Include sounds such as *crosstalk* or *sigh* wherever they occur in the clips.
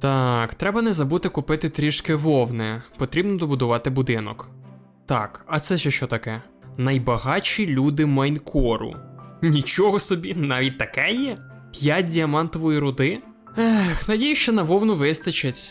Так, треба не забути купити трішки вовни. Потрібно добудувати будинок. Так, а це ще що таке? Найбагатші люди Майнкору. Нічого собі, навіть таке є? П'ять діамантової руди? Ех, надію, що на вовну вистачить.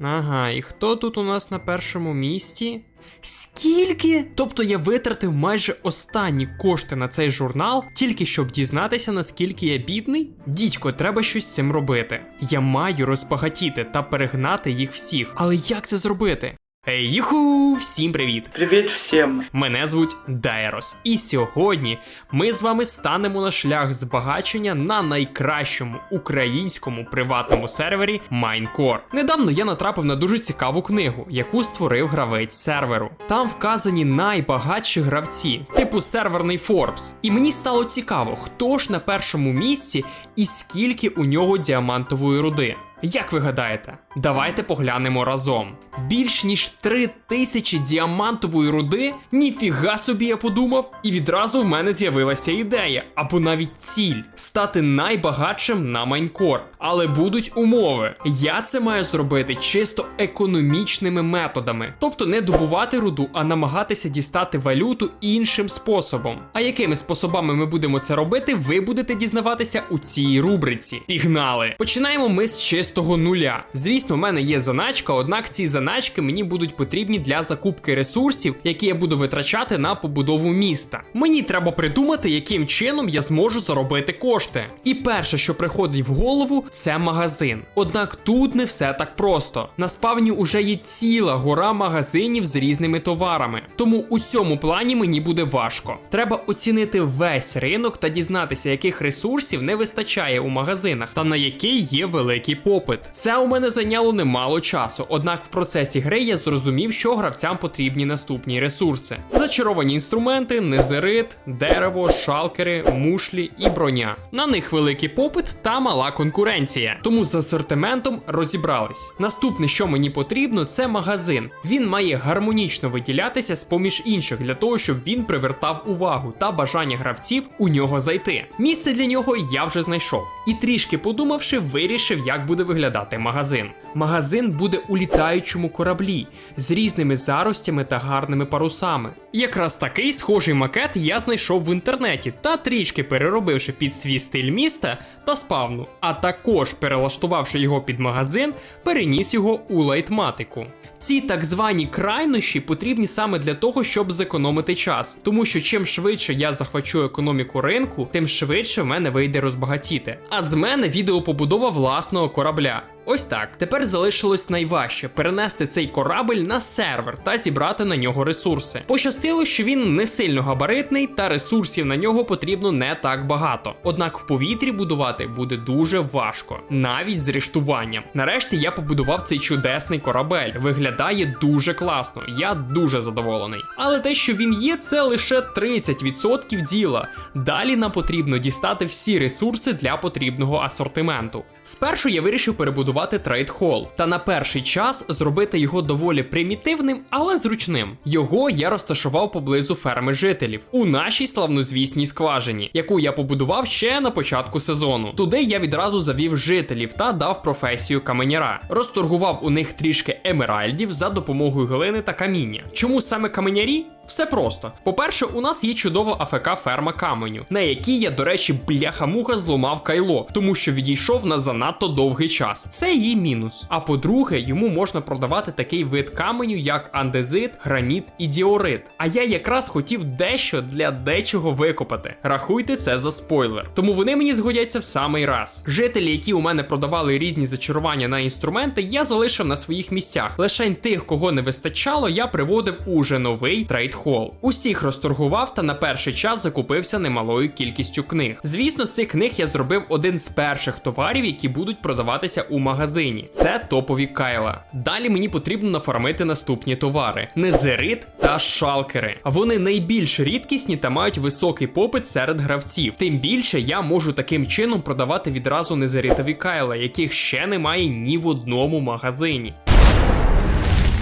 Ага, і хто тут у нас на першому місці? Скільки? Тобто я витратив майже останні кошти на цей журнал, тільки щоб дізнатися, наскільки я бідний? Дідько, треба щось з цим робити. Я маю розбагатіти та перегнати їх всіх. Але як це зробити? Ей, юху! Всім привіт! Привіт всім! Мене звуть Дайрос, і сьогодні ми з вами станемо на шлях збагачення на найкращому українському приватному сервері Майнкор. Недавно я натрапив на дуже цікаву книгу, яку створив гравець серверу. Там вказані найбагатші гравці, типу серверний Forbes. І мені стало цікаво, хто ж на першому місці і скільки у нього діамантової руди. Як ви гадаєте? Давайте поглянемо разом. Більш ніж три тисячі діамантової руди? Ніфіга собі я подумав, і відразу в мене з'явилася ідея, або навіть ціль стати найбагатшим на Майнкор. Але будуть умови. Я це маю зробити чисто економічними методами, тобто не добувати руду, а намагатися дістати валюту іншим способом. А якими способами ми будемо це робити, ви будете дізнаватися у цій рубриці. Пігнали! Починаємо ми з чистого нуля. Звісно, в мене є заначка, однак ці заначки мені будуть потрібні для закупки ресурсів, які я буду витрачати на побудову міста. Мені треба придумати, яким чином я зможу заробити кошти. І перше, що приходить в голову, це магазин. Однак тут не все так просто. На спавні уже є ціла гора магазинів з різними товарами. Тому у цьому плані мені буде важко. Треба оцінити весь ринок та дізнатися, яких ресурсів не вистачає у магазинах та на який є великий попит. Це у мене зайняло немало часу, однак в процесі гри я зрозумів, що гравцям потрібні наступні ресурси: зачаровані інструменти, незерит, дерево, шалкери, мушлі і броня. На них великий попит та мала конкуренція. Тому з асортиментом розібрались. Наступне, що мені потрібно, це магазин. Він має гармонічно виділятися з поміж інших для того, щоб він привертав увагу та бажання гравців у нього зайти. Місце для нього я вже знайшов. І трішки подумавши, вирішив, як буде виглядати магазин. Магазин буде у літаючому кораблі з різними заростями та гарними парусами. Якраз такий схожий макет я знайшов в інтернеті та трішки переробивши під свій стиль міста та спавну, а також перелаштувавши його під магазин, переніс його у лайтматику. Ці так звані крайнощі потрібні саме для того, щоб зекономити час, тому що чим швидше я захвачу економіку ринку, тим швидше в мене вийде розбагатіти. А з мене відеопобудова власного корабля. Ось так. Тепер залишилось найважче перенести цей корабель на сервер та зібрати на нього ресурси. Пощастило, що він не сильно габаритний, та ресурсів на нього потрібно не так багато. Однак в повітрі будувати буде дуже важко, навіть з рештуванням. Нарешті я побудував цей чудесний корабель. Виглядає дуже класно. Я дуже задоволений. Але те, що він є, це лише 30% діла. Далі нам потрібно дістати всі ресурси для потрібного асортименту. Спершу я вирішив перебудувати трейд хол та на перший час зробити його доволі примітивним, але зручним. Його я розташував поблизу ферми жителів у нашій славнозвісній скважині, яку я побудував ще на початку сезону. Туди я відразу завів жителів та дав професію каменяра. Розторгував у них трішки емеральдів за допомогою глини та каміння. Чому саме каменярі? Все просто. По-перше, у нас є чудова АФК ферма каменю, на якій я, до речі, бляха-муха зламав кайло, тому що відійшов на занадто довгий час. Це її мінус. А по-друге, йому можна продавати такий вид каменю, як андезит, граніт і діорит. А я якраз хотів дещо для дечого викопати. Рахуйте це за спойлер. Тому вони мені згодяться в самий раз. Жителі, які у мене продавали різні зачарування на інструменти, я залишив на своїх місцях. Лишень тих, кого не вистачало, я приводив уже новий трейд хол. Усіх розторгував та на перший час закупився немалою кількістю книг. Звісно, з цих книг я зробив один з перших товарів, які будуть продаватися у магазині. Це топові кайла. Далі мені потрібно нафармити наступні товари: незерит та шалкери. Вони найбільш рідкісні та мають високий попит серед гравців. Тим більше я можу таким чином продавати відразу незеритові кайла, яких ще немає ні в одному магазині.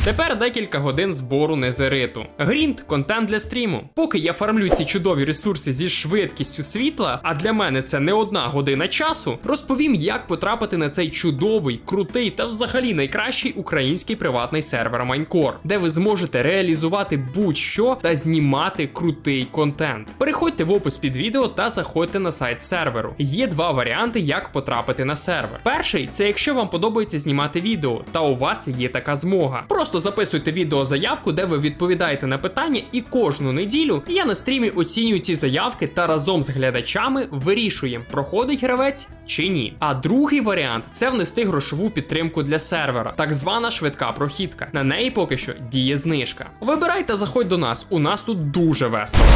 Тепер декілька годин збору незериту. Грінт контент для стріму. Поки я фармлю ці чудові ресурси зі швидкістю світла, а для мене це не одна година часу, розповім, як потрапити на цей чудовий, крутий та взагалі найкращий український приватний сервер Майнкор, де ви зможете реалізувати будь-що та знімати крутий контент. Переходьте в опис під відео та заходьте на сайт серверу. Є два варіанти, як потрапити на сервер. Перший це якщо вам подобається знімати відео, та у вас є така змога. Просто записуйте відеозаявку, де ви відповідаєте на питання, і кожну неділю я на стрімі оцінюю ці заявки та разом з глядачами вирішуємо, проходить гравець чи ні. А другий варіант це внести грошову підтримку для сервера, так звана швидка прохідка. На неї поки що діє знижка. Вибирайте, заходь до нас. У нас тут дуже весело.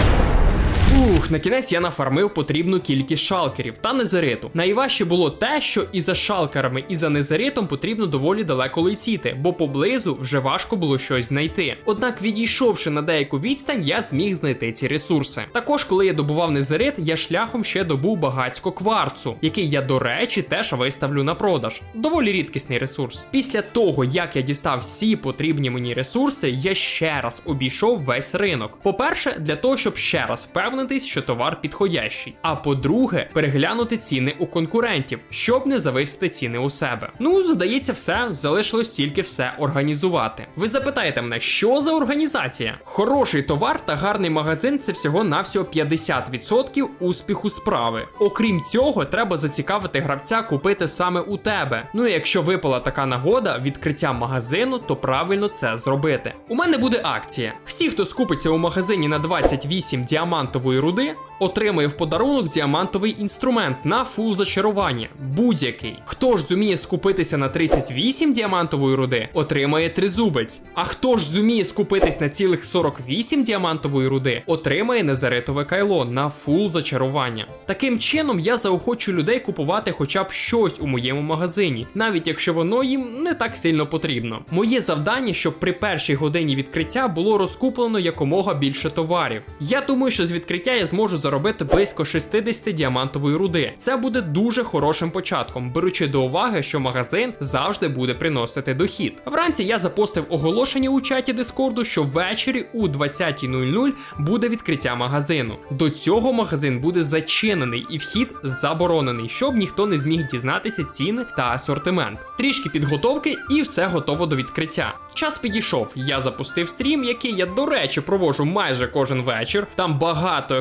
Ух, на кінець я нафармив потрібну кількість шалкерів та незериту. Найважче було те, що і за шалкерами, і за незеритом потрібно доволі далеко летіти, бо поблизу вже важко було щось знайти. Однак, відійшовши на деяку відстань, я зміг знайти ці ресурси. Також, коли я добував незерит, я шляхом ще добув багацько кварцу, який я, до речі, теж виставлю на продаж. Доволі рідкісний ресурс. Після того, як я дістав всі потрібні мені ресурси, я ще раз обійшов весь ринок. По-перше, для того, щоб ще раз впевнитись, що товар підходящий. А по-друге, переглянути ціни у конкурентів, щоб не зависити ціни у себе. Ну, здається, все залишилось тільки все організувати. Ви запитаєте мене, що за організація? Хороший товар та гарний магазин це всього навсього 50% успіху справи. Окрім цього, треба зацікавити гравця купити саме у тебе. Ну і якщо випала така нагода відкриття магазину, то правильно це зробити. У мене буде акція. Всі, хто скупиться у магазині на 28 діамантової руди, отримає в подарунок діамантовий інструмент на фул зачарування. Будь-який. Хто ж зуміє скупитися на 38 діамантової руди, отримає тризубець. А хто ж зуміє скупитись на цілих 48 діамантової руди, отримає незаритове кайло на фул зачарування. Таким чином я заохочу людей купувати хоча б щось у моєму магазині, навіть якщо воно їм не так сильно потрібно. Моє завдання, щоб при першій годині відкриття було розкуплено якомога більше товарів. Я думаю, що з відкриття я зможу заробити близько 60 діамантової руди. Це буде дуже хорошим початком, беручи до уваги, що магазин завжди буде приносити дохід. Вранці я запостив оголошення у чаті Дискорду, що ввечері у 20.00 буде відкриття магазину. До цього магазин буде зачинений і вхід заборонений, щоб ніхто не зміг дізнатися ціни та асортимент. Трішки підготовки і все готово до відкриття. Час підійшов. Я запустив стрім, який я, до речі, проводжу майже кожен вечір. Там багато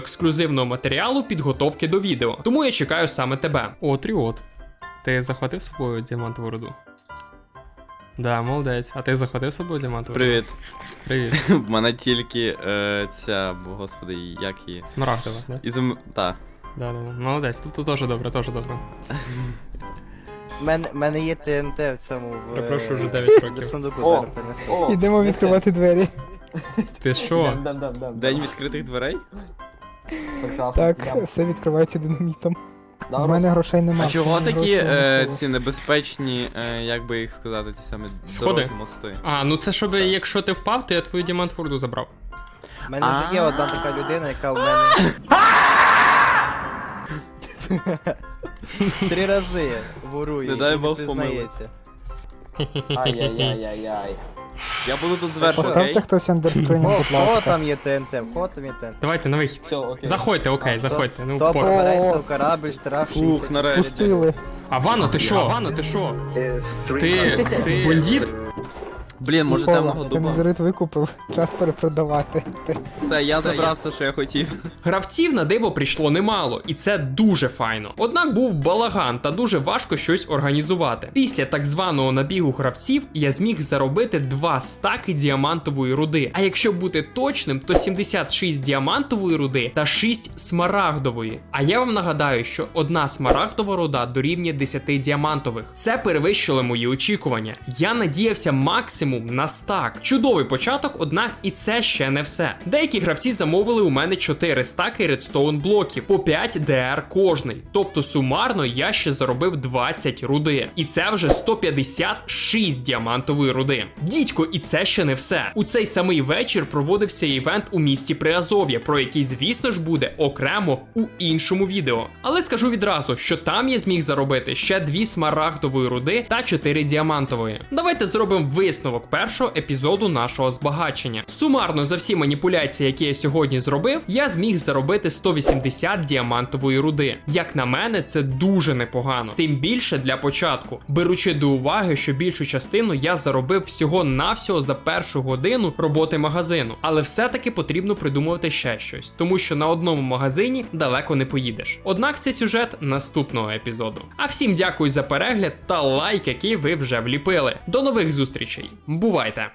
ексклюзивного матеріалу підготовки до відео. Тому я чекаю саме тебе. О, Тріот. Ти захватив з собою діамантову руду? Да, молодець. А ти захватив з собою діамантову? руду? Привіт. Привіт. *laughs* В мене тільки е, ця, бо господи, як її. Смарагдова, да? Ізом. Та. Да, да, да. Молодець. Тут, тут теж добре, теж добре. *laughs* У мене, мене є ТНТ в цьому в, Перепрошую, вже е, 9 в років. сундуку О, зараз принесу. О, Ідемо відкривати двері. Ти що? Дам, дам, дам, День відкритих дверей? Прекрасно. Так, все відкривається динамітом. Дам. У мене грошей немає. А чого такі е, ці небезпечні, е, як би їх сказати, ті самі Сходи? дороги, мости? А, ну це щоб якщо ти впав, то я твою діамантову руду забрав. У мене вже є одна така людина, яка в мене. *laughs* Три рази ворує Не і дай не Бог признається. Ай-яй-яй-яй-яй. Я буду тут зверху, Поставте окей? хтось О, будь в кого ласка. там є ТНТ? В кого там є ТНТ? Давайте на вихід. Все, окей. Заходьте, окей, А, хто- заходьте. Ну, Хто пор. пробереться у корабль, штраф Ух, 60. нарешті. Пустили. А ти що? Вано, ти що? Ти, ти бандит? Блін, може темного Микола, ти дуба. незерит викупив, час перепродавати. Все, я забрав все, що я хотів. Гравців на диво прийшло немало, і це дуже файно. Однак був балаган та дуже важко щось організувати. Після так званого набігу гравців я зміг заробити два стаки діамантової руди. А якщо бути точним, то 76 діамантової руди та 6 смарагдової. А я вам нагадаю, що одна смарагдова руда дорівнює 10 діамантових. Це перевищило мої очікування. Я надіявся максимум на стак. Чудовий початок, однак і це ще не все. Деякі гравці замовили у мене 4 стаки редстоун блоків по 5 DR кожний. Тобто сумарно я ще заробив 20 руди. І це вже 156 діамантової руди. Дідько, і це ще не все. У цей самий вечір проводився івент у місті Приазов'я, про який, звісно ж, буде окремо у іншому відео. Але скажу відразу, що там я зміг заробити ще 2 смарагдової руди та 4 діамантової. Давайте зробимо висновок висновок першого епізоду нашого збагачення. Сумарно за всі маніпуляції, які я сьогодні зробив, я зміг заробити 180 діамантової руди. Як на мене, це дуже непогано. Тим більше для початку, беручи до уваги, що більшу частину я заробив всього навсього за першу годину роботи магазину. Але все-таки потрібно придумувати ще щось, тому що на одному магазині далеко не поїдеш. Однак це сюжет наступного епізоду. А всім дякую за перегляд та лайк, який ви вже вліпили. До нових зустрічей. Бувайте!